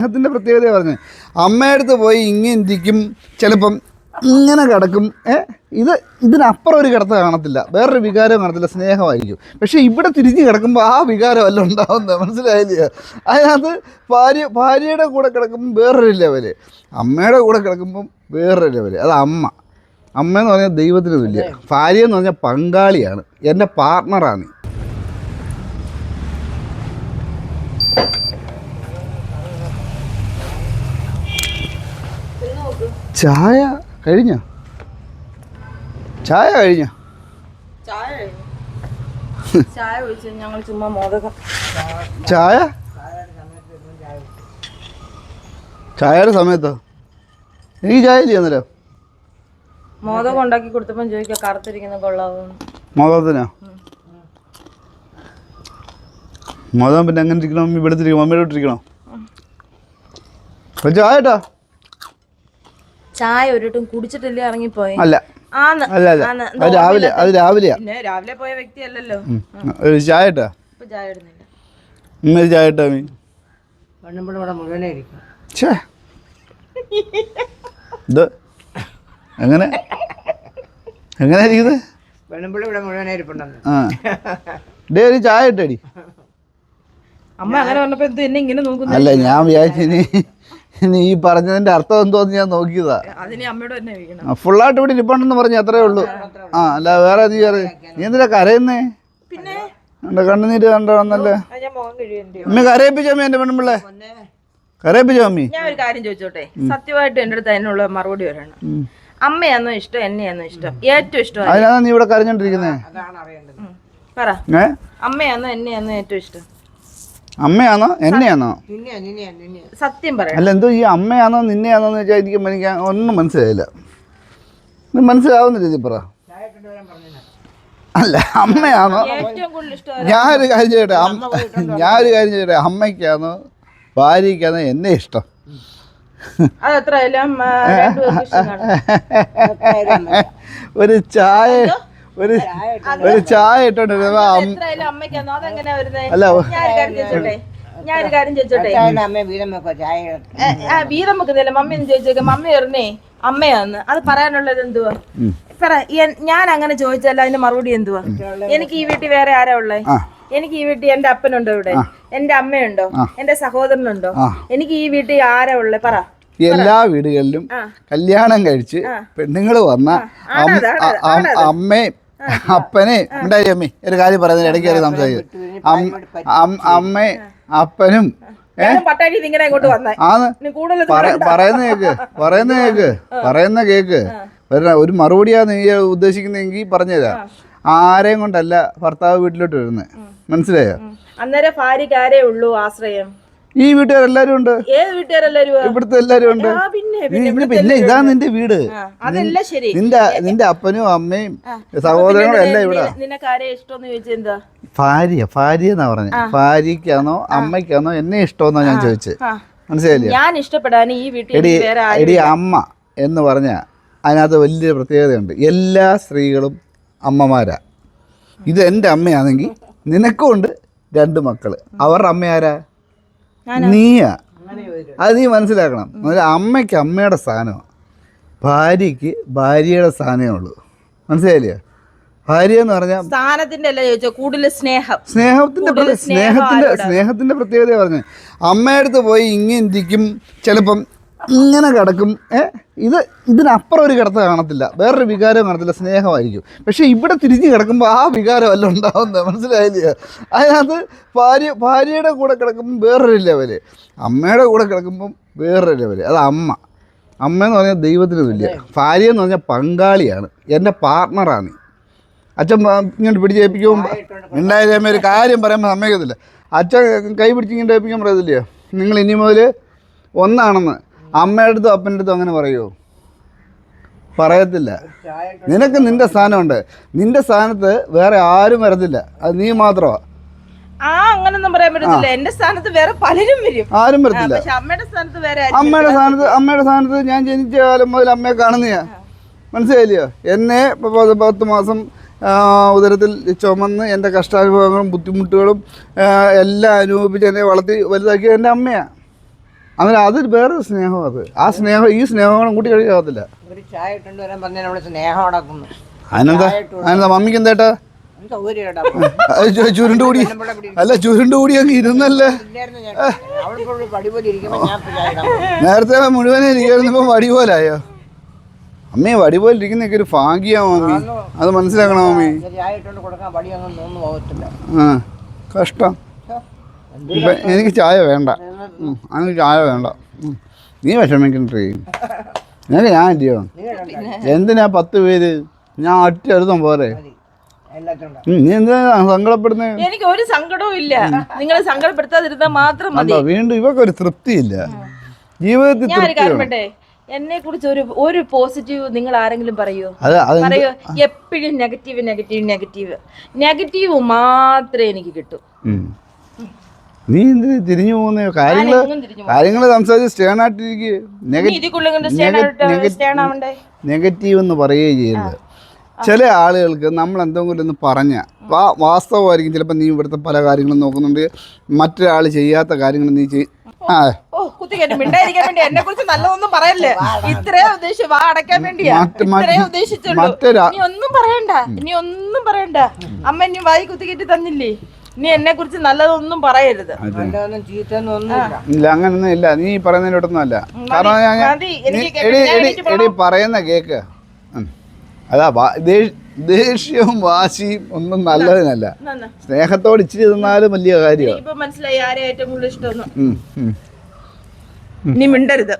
സ്നേഹത്തിന്റെ പ്രത്യേകത പറഞ്ഞത്. അമ്മയടുത്ത് പോയി ഇങ്ങനെ ഇരിക്കും ചിലപ്പം ഇങ്ങനെ കിടക്കും. ഏ ഇത് ഇതിനപ്പുറം ഒരു കിടത്ത കാണത്തില്ല. വേറൊരു വികാരം കാണത്തില്ല. സ്നേഹമായിരിക്കും. പക്ഷേ ഇവിടെ തിരിഞ്ഞ് കിടക്കുമ്പോൾ ആ വികാരം അല്ല ഉണ്ടാവുന്നത് മനസ്സിലായില്ലേ? അതിനകത്ത് ഭാര്യ ഭാര്യയുടെ കൂടെ കിടക്കുമ്പോൾ വേറൊരു ലെവൽ അമ്മയുടെ കൂടെ കിടക്കുമ്പം വേറൊരു ലെവൽ അത് അമ്മ. അമ്മ എന്ന് പറഞ്ഞാൽ ദൈവത്തിന് തുല്യ. ഭാര്യ എന്ന് പറഞ്ഞാൽ പങ്കാളിയാണ്. എന്റെ പാർട്ട്ണറാണ് ചായ കഴിഞ്ഞ? ചായ കഴിഞ്ഞ? ചായ ചായയുടെ സമയത്തോ? എനിക്ക് ചായ ഇല്ല അന്നേരം മോദകം ഉണ്ടാക്കി കൊടുത്തപ്പം ചോദിക്കുക കറുത്തിരിക്കുന്ന കൊള്ളാവുന്നു മതത്തിനാ മതം പിന്നെ എങ്ങനെ ഇരിക്കണം? ഇവിടെ മമ്മിയുടെ ഇട്ടിരിക്കണോ ചായ കേട്ടോ ചായ ഒരിട്ടും കുടിച്ചിട്ടില്ല ഇറങ്ങിപ്പോയി? അല്ല. രാവിലെ അത് രാവിലെയാ. പിന്നെ രാവിലെ പോയ വ്യക്തിയല്ലല്ലോ. അല്ലല്ലോ ഒരു ചായ ഇട്ടാ? ചായ ഇടുന്നില്ല. ചായ ഇട്ടാ മീ ഛേ. ഇത് എങ്ങനെ? എങ്ങനെ ഇരിക്കുന്നത് പെണ്ണുമ്പിള ഇവിടെ മുഴുവനെ ഇരിപ്പുണ്ടെന്ന്. ആ. ഡേ ഒരു ചായ ഇട്ടടി. അമ്മ അങ്ങനെ പറഞ്ഞപ്പോ എന്ത് എന്നെ ഇങ്ങനെ നോക്കുന്നു? അല്ല ഞാൻ വിചാരിച്ചു ഈ പറഞ്ഞതിന്റെ അർത്ഥം എന്തോന്ന് ഞാൻ നോക്കിയതാ. അതിന് അമ്മയോട് തന്നെ വീക്കണം ആ, ഫുള്ളായിട്ട് ഇവിടെ ഇരിപ്പുണ്ടെന്ന് പറഞ്ഞു അത്രേ ഉള്ളൂ. ആ അല്ല വേറെ നീ വേറെ നീ എന്തിനാ കരയുന്നേ? എന്റെ കണ്ണുനീര് മുഖം അമ്മ കരയിപ്പിച്ചോ അമ്മ പെണ്ണുമ്പിള്ളെ കരയിപ്പിച്ചോ അമ്മി ഞാൻ ഒരു കാര്യം ചോദിച്ചോട്ടെ? സത്യമായിട്ട് എന്റെ അടുത്ത് അതിനുള്ള മറുപടി വരണം അമ്മയാന്നോ ഇഷ്ടം എന്നെയാന്നോ ഇഷ്ടം? ഏറ്റവും ഇഷ്ടം ആരെ? അതിനാ നീ ഇവിടെ കരഞ്ഞോണ്ടിരിക്കുന്നേ? അതാണ് അറിയേണ്ടത് പറ അമ്മയാന്നോ എന്നെയാന്നോ ഏറ്റവും ഇഷ്ടം? അമ്മയാണോ? എന്നെയാണോ? സത്യം പറയാം അല്ല എന്തോ ഈ അമ്മയാണോ നിന്നെയാണോ എന്ന് വെച്ചാൽ എനിക്ക് എനിക്ക് ഒന്നും മനസ്സിലായില്ല. മനസ്സിലാവുന്നില്ല ഇത് പറ. അല്ല അമ്മയാണോ? ഞാനൊരു കാര്യം ചെയ്യട്ടെ. അമ്മ ഞാനൊരു കാര്യം ചെയ്യട്ടെ. അമ്മയ്ക്കാണോ ഭാര്യയ്ക്കാണോ എന്നെ ഇഷ്ടം? ഒരു ചായ ഒരു ഒരു ചായ ഇട്ടോണ്ട് അല്ല ഞാനൊരു കാര്യം ചോദിച്ചോട്ടെ. വീതം വെക്കുന്നില്ല മമ്മി എന്ന് ചോദിച്ചേക്കെ. മമ്മി പറഞ്ഞേ അമ്മയാന്ന്. അത് പറയാനുള്ളത് എന്തുവാ. പറ ഞാൻ അങ്ങനെ ചോദിച്ചാൽ അതിന്റെ മറുപടി എന്തുവാ? എനിക്ക് ഈ വീട്ടിൽ വേറെ ആരാ ഉള്ളേ? എനിക്ക് ഈ വീട്ടിൽ എന്റെ അപ്പനുണ്ടോ ഇവിടെ? എന്റെ അമ്മയുണ്ടോ? എന്റെ സഹോദരനുണ്ടോ. എനിക്ക് ഈ വീട്ടിൽ ആരാ ഉള്ളത് പറ. എല്ലാ വീടുകളിലും. കല്യാണം കഴിച്ച് പെണ്ണുങ്ങൾ വന്ന അമ്മയും അപ്പനെ. ഉണ്ടായി അമ്മേ. ഒരു കാര്യം പറയുന്നത് ഇടയ്ക്ക് ഒരു സംസാരിച്ചത് അമ്മയും അപ്പനും പറയുന്ന കേക്ക് പറയുന്ന കേക്ക് പറയുന്ന കേക്ക്. ഒരു മറുപടിയാ നീ ഉദ്ദേശിക്കുന്നതെങ്കിൽ പറഞ്ഞുതരാം. ആരെയും കൊണ്ടല്ല ഭർത്താവ് വീട്ടിലോട്ട് വരുന്നത് മനസ്സിലായോ? അന്നേരം ഭാര്യക്ക് ആരേ ഉള്ളൂ ആശ്രയം? ഈ വീട്ടുകാരെല്ലാരും ഉണ്ട്? ഏത് വീട്ടുകാരെല്ലാരും ഇവിടുത്തെ എല്ലാരും ഉണ്ട്. പിന്നെ ഇതാ നിന്റെ വീട്. അതെല്ലാം ശരി. നിന്റെ നിന്റെ അപ്പനും അമ്മയും സഹോദരങ്ങളും എല്ലാം ഇവിടെ. നിനക്ക് ആരെ ഇഷ്ടം ചോദിച്ചാ എന്താ? ഭാര്യ ഭാര്യ എന്നാ പറഞ്ഞ. ഭാര്യക്കാണോ അമ്മയ്ക്കാണോ എന്നെ ഇഷ്ടമെന്നാ ഞാൻ ചോദിച്ചത്. മനസ്സിലായില്ലേ? ഞാൻ ഇഷ്ടപ്പെടാൻ ഈ വീട്ടിൽ എടി അമ്മ എന്ന് പറഞ്ഞ അതിനകത്ത് വലിയ പ്രത്യേകതയുണ്ട്. എല്ലാ സ്ത്രീകളും അമ്മമാരാ. ഇത് എന്റെ അമ്മയാണെങ്കിൽ നിനക്കും ഉണ്ട് രണ്ട് മക്കൾ. അവരുടെ അമ്മയാരാ നീയാ? അത് നീ മനസ്സിലാക്കണം. അമ്മയ്ക്ക് അമ്മയുടെ സ്ഥാനമാണ് ഭാര്യയ്ക്ക് ഭാര്യയുടെ സ്ഥാനമേ ഉള്ളൂ. മനസ്സിലായില്ലേ? ഭാര്യ എന്ന് പറഞ്ഞാൽ സ്ഥാനത്തിന്റെ അല്ല ചോദിച്ചോ കൂടുതൽ സ്നേഹം. സ്നേഹത്തിന്റെ സ്നേഹത്തിന്റെ സ്നേഹത്തിന്റെ പ്രത്യേകത പറഞ്ഞു. അമ്മയടുത്ത് പോയി ഇങ്ങനെ ഇരിക്കും. ചിലപ്പം ഇങ്ങനെ കിടക്കും. ഏ? ഇത് ഇതിനപ്പുറം ഒരു കിടത്ത കാണത്തില്ല. വേറൊരു വികാരം കാണത്തില്ല. സ്നേഹമായിരിക്കും. പക്ഷേ ഇവിടെ തിരിഞ്ഞ് കിടക്കുമ്പോൾ ആ വികാരമല്ല ഉണ്ടാവുന്നത് മനസ്സിലായില്ലേ? അതിനകത്ത് ഭാര്യ ഭാര്യയുടെ കൂടെ കിടക്കുമ്പം വേറൊരു ലെവൽ. അമ്മയുടെ കൂടെ കിടക്കുമ്പം വേറൊരു ലെവൽ. അത് അമ്മ. അമ്മ എന്ന് പറഞ്ഞാൽ ദൈവത്തിന് തുല്യ. ഭാര്യ എന്ന് പറഞ്ഞാൽ പങ്കാളിയാണ്. എന്റെ പാർട്ട്ണറാണ് അച്ഛൻ ഇങ്ങോട്ട് പിടിച്ച് ഏൽപ്പിക്കുമ്പോൾ ഉണ്ടായാലും ഒരു കാര്യം പറയുമ്പോൾ സമ്മതിക്കത്തില്ല. അച്ഛൻ കൈ പിടിച്ച് ഇങ്ങോട്ട് ഏൽപ്പിക്കാൻ പറയത്തില്ലയോ നിങ്ങൾ ഇനി മുതൽ ഒന്നാണെന്ന്. അമ്മയുടെ അടുത്തും അപ്പന്റെ അടുത്തും അങ്ങനെ പറയുമോ പറയത്തില്ല. നിനക്ക് നിന്റെ സ്ഥാനമുണ്ട്. നിന്റെ സ്ഥാനത്ത് വേറെ ആരും വരത്തില്ല. അത് നീ മാത്രമാണ് ആ അങ്ങനൊന്നും പറയാൻ പറ്റത്തില്ല. എന്റെ സ്ഥാനത്ത് വേറെ പലരും വരും. ആരും വരത്തില്ല. അമ്മയുടെ സ്ഥാനത്ത് വേറെ അമ്മയുടെ സ്ഥാനത്ത് അമ്മയുടെ സ്ഥാനത്ത് ഞാൻ ജനിച്ച കാലം മുതൽ അമ്മയെ കാണുന്നയാ. മനസ്സിലായില്ലയോ എന്നെ പത്ത് മാസം ഉദരത്തിൽ ചുമന്ന് എന്റെ കഷ്ടാനുഭവങ്ങളും ബുദ്ധിമുട്ടുകളും എല്ലാം അനുഭവിപ്പിച്ച് എന്നെ വളർത്തി വലുതാക്കിയത് എന്റെ അമ്മയാണ് അങ്ങനെ അത് വേറൊരു സ്നേഹം അത്. ആ സ്നേഹം ഈ സ്നേഹങ്ങളും കൂട്ടി കഴിക്കാകത്തില്ല ഒരു ചായ വരാൻ പറഞ്ഞാൽ അവിടെ സ്നേഹം അടക്കുന്നു. അതിനെന്താ? അതിനെന്താ മമ്മിക്ക് എന്താട്ടാ ചുരുണ്ടുകൂടി കേട്ടോ ചുരുണ്ട് കൂടി. അല്ല ചുരുണ്ട് കൂടി അങ്ങ് ഇരുന്നല്ലേ. നേരത്തെ മുഴുവനെ ഇരിക്കുമ്പോ ഇപ്പൊ വടി പോലായോ അമ്മേ വടി പോലെ ഇരിക്കുന്നൊക്കെ ഒരു ഭാഗ്യാ മമ്മി. അത് മനസ്സിലാക്കണം മമ്മി? ആ കഷ്ടം. ഇപ്പൊ എനിക്ക് ചായ വേണ്ട. എനിക്ക് ചായ വേണ്ട. നീ വിഷമിക്കണ്ടേ? നിനക്ക് ഞാൻ ചെയ്യണം എന്തിനാ പത്ത് പേര്? ഞാൻ ഒറ്റ എഴുതും പോരെ? നീ എന്തിനാ സങ്കടപ്പെടുന്നത് എനിക്ക് ഒരു സങ്കടവും ഇല്ല. നിങ്ങൾ സങ്കടപ്പെടുത്താതിരുന്നാൽ മാത്രം മതി. വീണ്ടും ഇവക്ക് ഒരു തൃപ്തിയില്ല ജീവിതത്തിൽ ഞാൻ ഒരു കാര്യം വേണം. എന്നെ കുറിച്ച് ഒരു ഒരു പോസിറ്റീവ് നിങ്ങൾ ആരെങ്കിലും പറയോ? പറയോ എപ്പോഴും നെഗറ്റീവ് നെഗറ്റീവ് നെഗറ്റീവ് നെഗറ്റീവ് മാത്രമേ എനിക്ക് കിട്ടൂ. നീ എന്തിനു തിരിഞ്ഞു പോകുന്ന? കാര്യങ്ങൾ കാര്യങ്ങൾ സംസാരിച്ച് സ്റ്റേൺ ആവണ്ടേ നെഗറ്റീവ് എന്ന് പറയുകയും ചെയ്യരുത് ചില ആളുകൾക്ക് നമ്മൾ എന്തെങ്കിലും ഒന്ന് പറഞ്ഞ വാ- വാസ്തവമായിരിക്കും ചിലപ്പോൾ നീ ഇവിടുത്തെ പല കാര്യങ്ങളും നോക്കുന്നുണ്ട്. മറ്റൊരാൾ ചെയ്യാത്ത കാര്യങ്ങൾ നീ ചെയ് ആ. മറ്റൊരാ ഒന്നും പറയണ്ട. നീ ഒന്നും പറയണ്ട. അമ്മ ഇനി വായി കുത്തിക്കേറ്റി തന്നില്ലേ? ഇനി എന്നെ കുറിച്ച് നല്ലതൊന്നും പറയരുത് ഇല്ല അങ്ങനൊന്നും ഇല്ല. നീ പറയുന്നതിനോട്ടൊന്നും അല്ല കാരണം ഞാൻ നീ- എടി പറയുന്ന കേക്ക്. അതാ ദേഷ്യവും വാശിയും ഒന്നും നല്ലതിനല്ല. സ്നേഹത്തോട് ഇച്ചിരി തിന്നാലും വലിയ കാര്യമാണ് മനസ്സിലായി ആരെ ഏറ്റവും കൂടുതൽ ഇഷ്ടം നീ മിണ്ടരുത്.